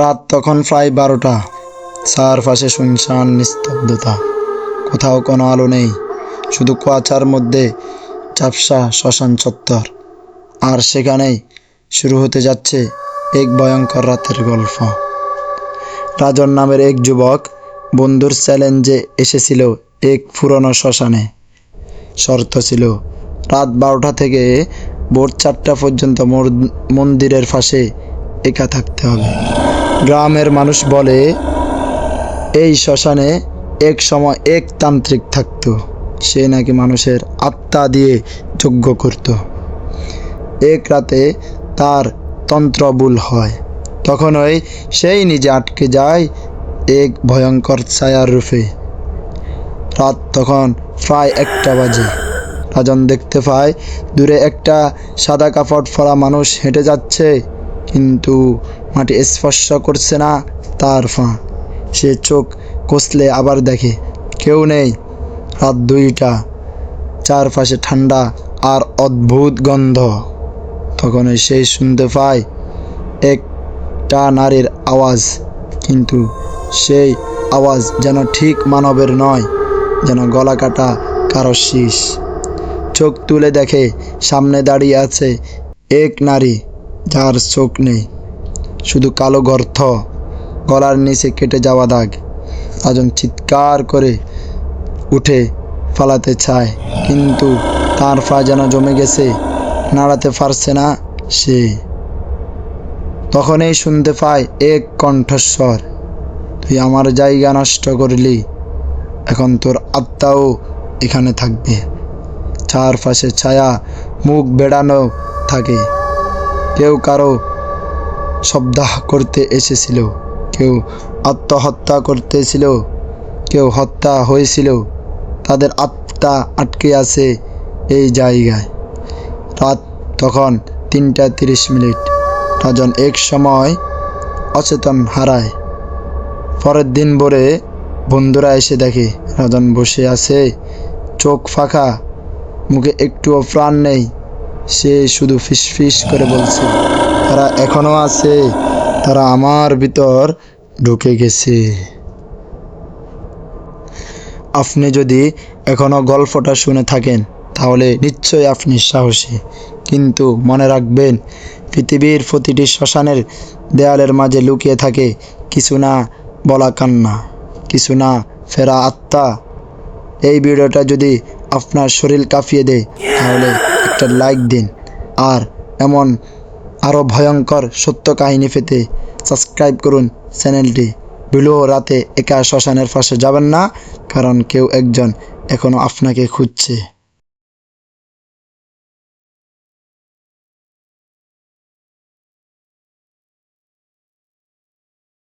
রাত তখন প্রায় বারোটা। চারপাশে শুনশান নিস্তব্ধতা। কোথাও কোনো আলো নেই, শুধু কুয়াচার মধ্যে চাপসা শ্মশান চত্বর। আর সেখানেই শুরু হতে যাচ্ছে এক ভয়ঙ্কর রাতের গল্প। রাজন নামের এক যুবক বন্ধুর চ্যালেঞ্জে এসেছিল এক পুরনো শ্মশানে। শর্ত ছিল, রাত বারোটা থেকে ভোর চারটা পর্যন্ত মন্দিরের পাশে একা থাকতে হবে। গ্রামের মানুষ বলে, এই শ্মশানে এক সময় এক তান্ত্রিক থাকতো। সে নাকি মানুষের আত্মা দিয়ে যজ্ঞ করত। এক রাতে তার তন্ত্রবুল হয়। তখনই সেই নিজে আটকে যায় এক ভয়ঙ্কর ছায়ার রূপে। রাত তখন প্রায় একটা বাজে। রাজন দেখতে পায়, দূরে একটা সাদা কাপড় পরা মানুষ হেঁটে যাচ্ছে। কিন্তু মাটি স্পর্শ করছে না তার ফা। সে চোখ কষলে আবার দেখে, কেউ নেই। রাত দুইটা, চারপাশে ঠান্ডা আর অদ্ভুত গন্ধ। তখনই সেই শুনতে পায় একটা নারীর আওয়াজ, কিন্তু সেই আওয়াজ যেন ঠিক মানবের নয়, যেন গলা কাটা কারও শীষ। চোখ তুলে দেখে সামনে দাঁড়িয়ে আছে এক নারী। যার চোখ নেই, শুধু কালো গর্থ গলার নিচে কেটে যাওয়া দাগ। রাজন চিৎকার করে উঠে পালাতে চায়, কিন্তু তার পা যেন জমে গেছে, নাড়াতে পারছে না সে। তখনই শুনতে পায় এক কণ্ঠস্বর, তুই আমার জায়গা নষ্ট করলি, এখন তোর আত্মাও এখানে থাকবে। চারপাশে ছায়া, মুখ বেড়ানো থাকে। কেউ কারও শব্দ করতে এসেছিল, কেউ আত্মহত্যা করতেছিল, কেউ হত্যা হয়েছিল। তাদের আত্মা আটকে আছে এই জায়গায়। রাত তখন তিনটা তিরিশ মিনিট। রাজন এক সময় অচেতন হারায়। পরের দিন ভোরে বন্ধুরা এসে দেখে, রাজন বসে আছে, চোখ ফাঁকা, মুখে একটুও প্রাণ নেই। সে শুধু ফিসফিস করে বলছে, তারা এখনও আছে, তারা আমার ভিতর ঢুকে গেছে। আপনি যদি এখনও গল্পটা শুনে থাকেন, তাহলে নিশ্চয়ই আপনি সাহসী। কিন্তু মনে রাখবেন, পৃথিবীর প্রতিটি শ্মশানের দেয়ালের মাঝে লুকিয়ে থাকে কিছু না বলা কান্না, কিছু না ফেরা আত্মা। এই ভিডিওটা যদি আপনার শরীর কাঁপিয়ে দেয়, তাহলে একটা লাইক দিন। আর এমন আরও ভয়ঙ্কর সত্য কাহিনী পেতে সাবস্ক্রাইব করুন চ্যানেলটি। বিলো রাতে একা শ্মশানের পাশে যাবেন না, কারণ কেউ একজন এখনও আপনাকে খুঁজছে।